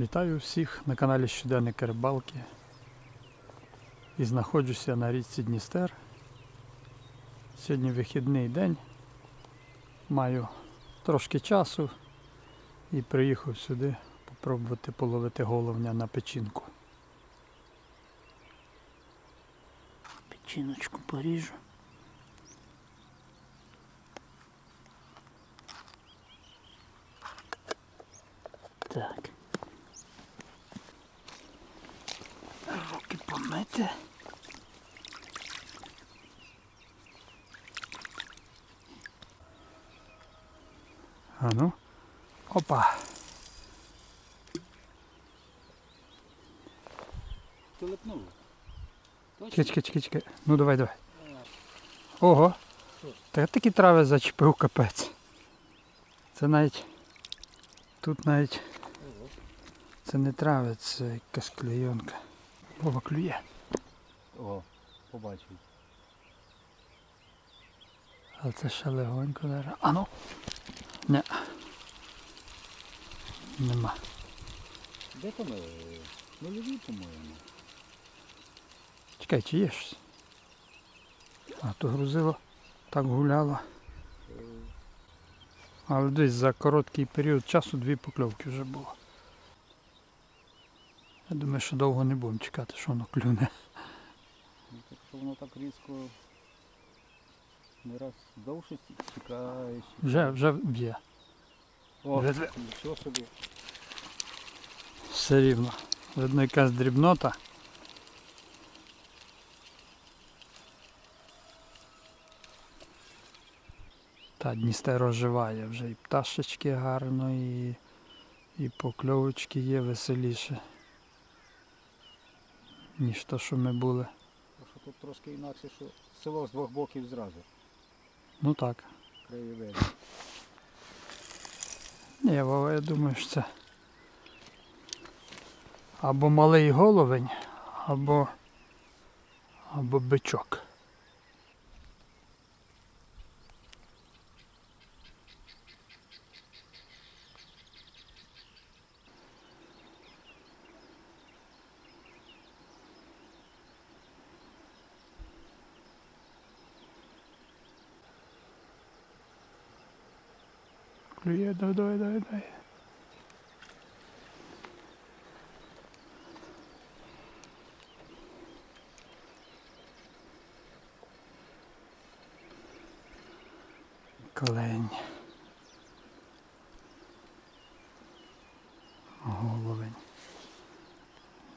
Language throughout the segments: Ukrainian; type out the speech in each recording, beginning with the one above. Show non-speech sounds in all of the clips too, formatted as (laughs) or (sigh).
Вітаю всіх на каналі Щоденник Рибалки. І знаходжуся на річці Дністер. Сьогодні вихідний день. Маю трошки часу і приїхав сюди попробувати половити головня на печінку. Печіночку поріжу. Так. Руки помити. А ну. Опа. Точно? Чекай, чекай, чекай, чекай. Ну давай, давай. Ого. Та я такі трави зачепив капець. Це навіть. Тут навіть. Це не трави, це якась клейонка. Вова клює. О, побачив. Але це ще легонько зараз. А ну. Не. Нема. Де там? е, Нульові, по-моєму. Чекай, чи є щось? А то грузило, так гуляло. Але десь за короткий період часу дві покльовки вже було. Я думаю, що довго не будемо чекати, що воно клюне. Ну, так що воно так різко не раз довше чекаєш. Вже, вже б'є. О, вже нічого собі. Все рівно. Видно якась дрібнота. Та Дністер оживає вже і пташечки гарно, і, і покльовочки є веселіше, ніж то, що ми були. Що тут трошки інакше, що село з двох боків зразу. Ну так. Краєвид. Ні, Вова, я думаю, що це або малий головень, або, або бичок. Клює, давай, давай, давай, давай. Клень. Головень.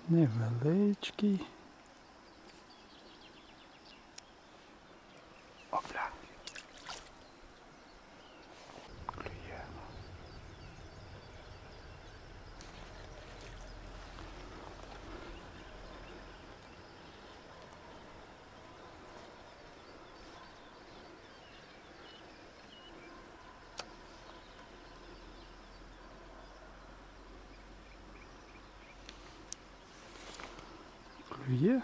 Невеличкий. Клює.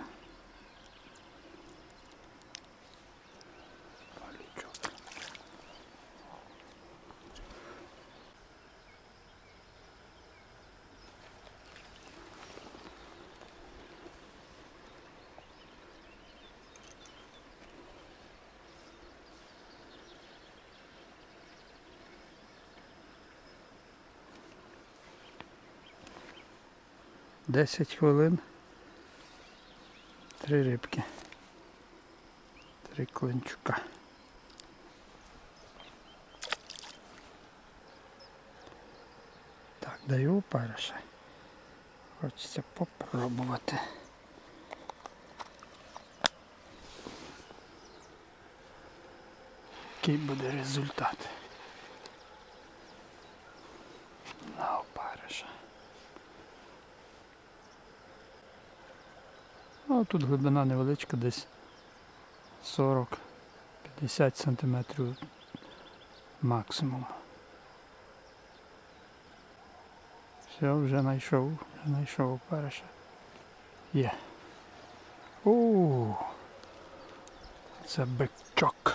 Десять хвилин. Три рибки. Три клинчука. Так, даю опариша. Хочеться попробувати. Який буде результат? На опариша. Ну, тут глибина невеличка, десь 40-50 сантиметрів максимум. Все, вже знайшов, вже знайшов опариша. Є. У, це бичок.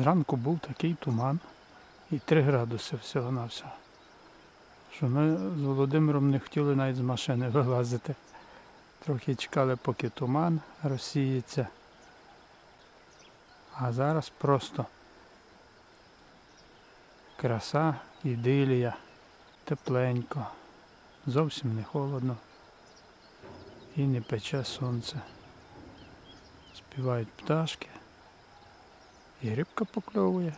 Зранку був такий туман і 3 градуси всього на всього. Що ми з Володимиром не хотіли навіть з машини (laughs) вилазити. Трохи чекали, поки туман розсіється. А зараз просто краса, ідилія, тепленько, зовсім не холодно і не пече сонце. Співають пташки, і рибка покльовує.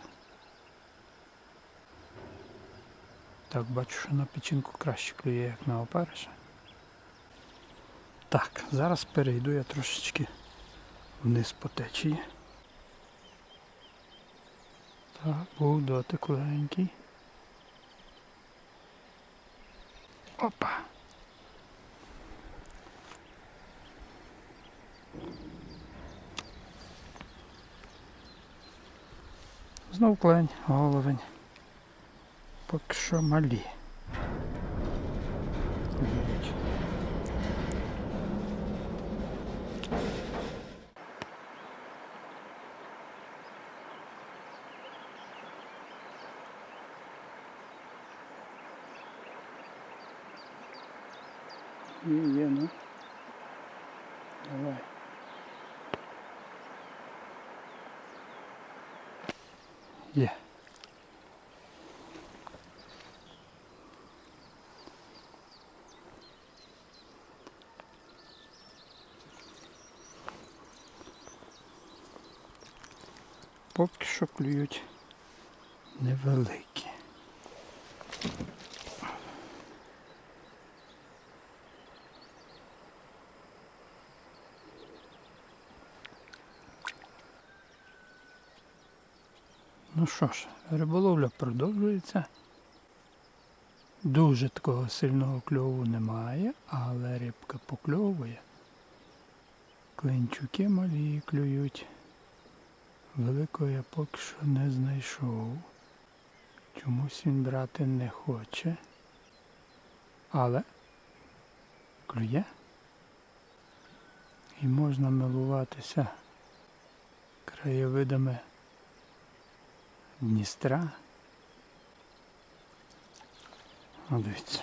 Так, бачу, що на печінку краще клює, як на опариша. Так, зараз перейду я трошечки вниз по течії. Так, був дотик легенький. Опа. Знов клень, головень. Поки що малі. Клюють. Є, є, ну. Давай. Є. Поки що клюють невеликі. Ну що ж, риболовля продовжується. Дуже такого сильного кльову немає, але рибка покльовує. Клинчуки малі клюють. Великого я поки що не знайшов. Чомусь він брати не хоче. Але клює. І можна милуватися краєвидами Дністра. О, дивіться.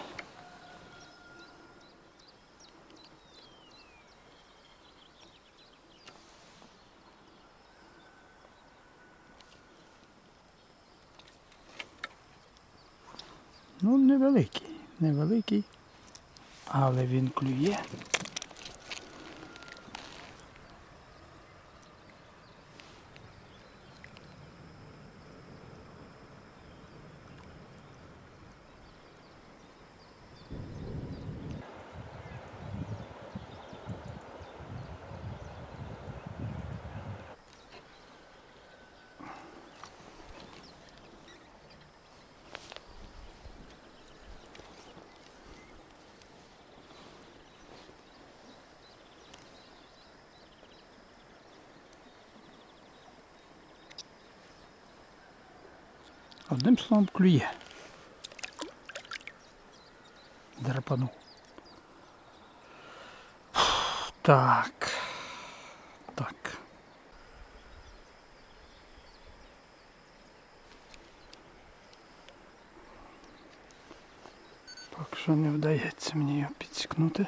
Ну, невеликий, невеликий, але він клює. Одним словом клює. Драпанув. Так. Так. Поки що не вдається мені його підсікнути.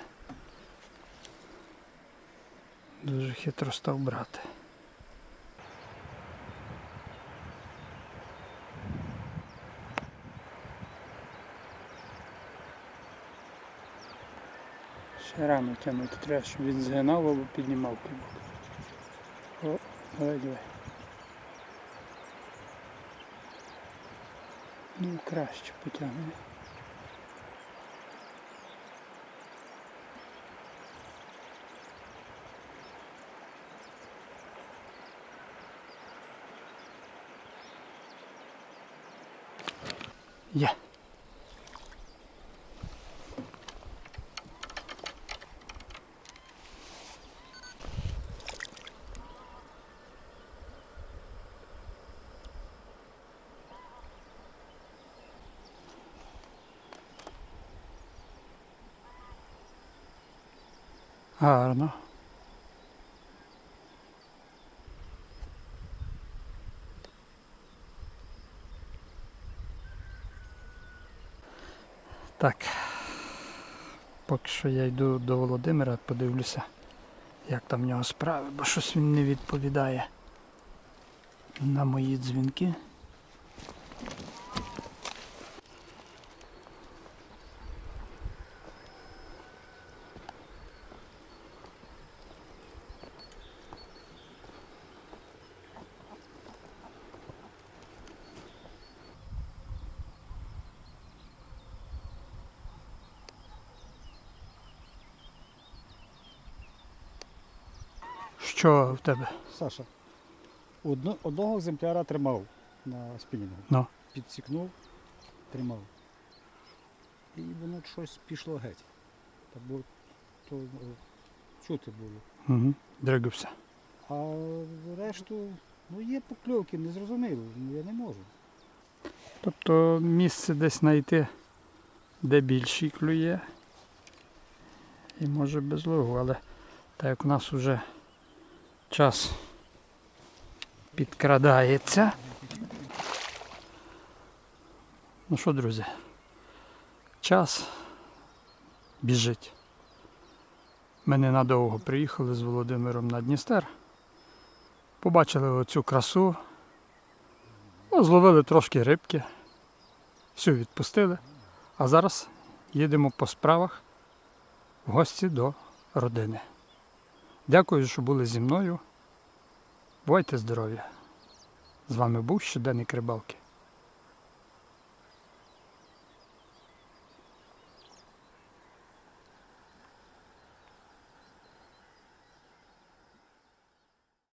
Дуже хитро став брати. Рано тягнути треба, щоб він згинав або піднімав кибок. О, давай, давай. Ну, краще потягне. Є. Гарно. Так, поки що я йду до Володимира, подивлюся, як там в нього справи, бо щось він не відповідає на мої дзвінки. Що в тебе? Саша, одно, одного екземпляра тримав на спінінгу. Ну. Підсікнув, тримав. І воно щось пішло геть. Так було, то е, чути було. Угу. Дригався. А решту, ну є покльовки, не зрозуміло, ну я не можу. Тобто місце десь знайти, де більший клює. І може без логу, але так як у нас вже час підкрадається. Ну що, друзі, час біжить. Ми ненадовго приїхали з Володимиром на Дністер. Побачили оцю красу, Ну, зловили трошки рибки, всю відпустили. А зараз їдемо по справах в гості до родини. Дякую, що були зі мною. Бувайте здорові! З вами був щоденник рибалки.